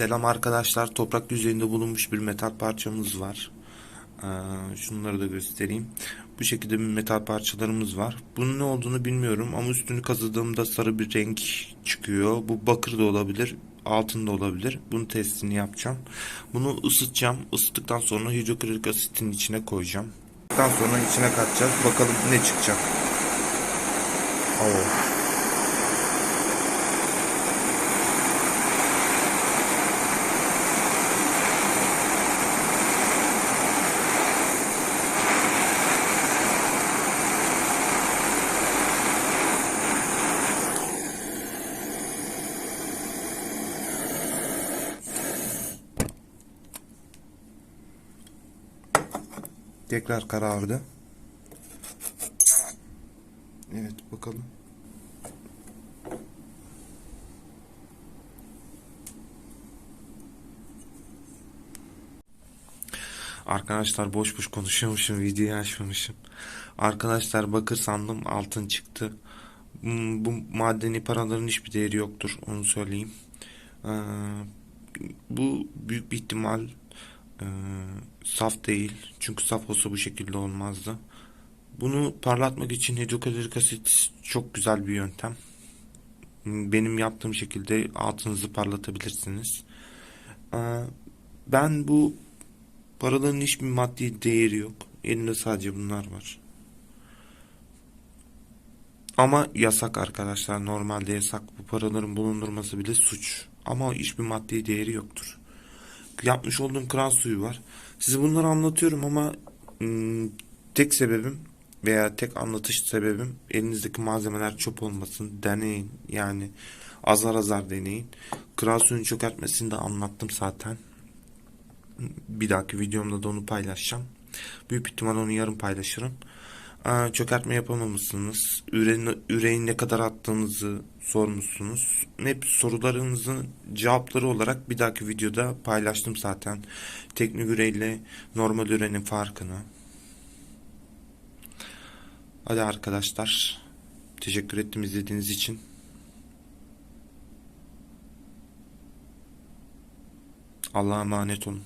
Selam arkadaşlar. Toprak yüzeyinde bulunmuş bir metal parçamız var. Ee, şunları da göstereyim. Bu şekilde bir metal parçalarımız var. Bunun ne olduğunu bilmiyorum ama üstünü kazıdığımda sarı bir renk çıkıyor. Bu bakır da olabilir, altın da olabilir. Bunun testini yapacağım. Bunu ısıtacağım. Isıttıktan sonra hidroklorik asitin içine koyacağım. Daha sonra içine katacağız. Bakalım ne çıkacak. Oo. Tekrar karardı. Evet bakalım. Arkadaşlar boş boş konuşuyormuşum, videoyu açmamışım. Arkadaşlar bakır sandım altın çıktı. Hmm, Bu madeni paraların hiçbir değeri yoktur, onu söyleyeyim. Ee, bu büyük bir ihtimal ee, saf değil. Çünkü saf olsa bu şekilde olmazdı. Bunu parlatmak için hidroklorik asit çok güzel bir yöntem. Benim yaptığım şekilde altınızı parlatabilirsiniz. Ee, ben bu paraların hiçbir maddi değeri yok. Elimde sadece bunlar var. Ama yasak arkadaşlar. Normalde yasak. Bu paraların bulundurması bile suç. Ama hiçbir maddi değeri yoktur yapmış olduğum kral suyu var. Size bunları anlatıyorum ama tek sebebim veya tek anlatış sebebim elinizdeki malzemeler çöp olmasın. Deneyin. Yani azar azar deneyin. Kral suyun çökertmesini de anlattım zaten. Bir dahaki videomda da onu paylaşacağım. Büyük ihtimal onu yarın paylaşırım. Aa, çökertme yapamamışsınız. Üreğin, üreğin ne kadar attığınızı sormuşsunuz. Hep sorularınızın cevapları olarak bir dahaki videoda paylaştım zaten. Teknik üreyle normal ürenin farkını. Hadi arkadaşlar. Teşekkür ettim izlediğiniz için. Allah'a emanet olun.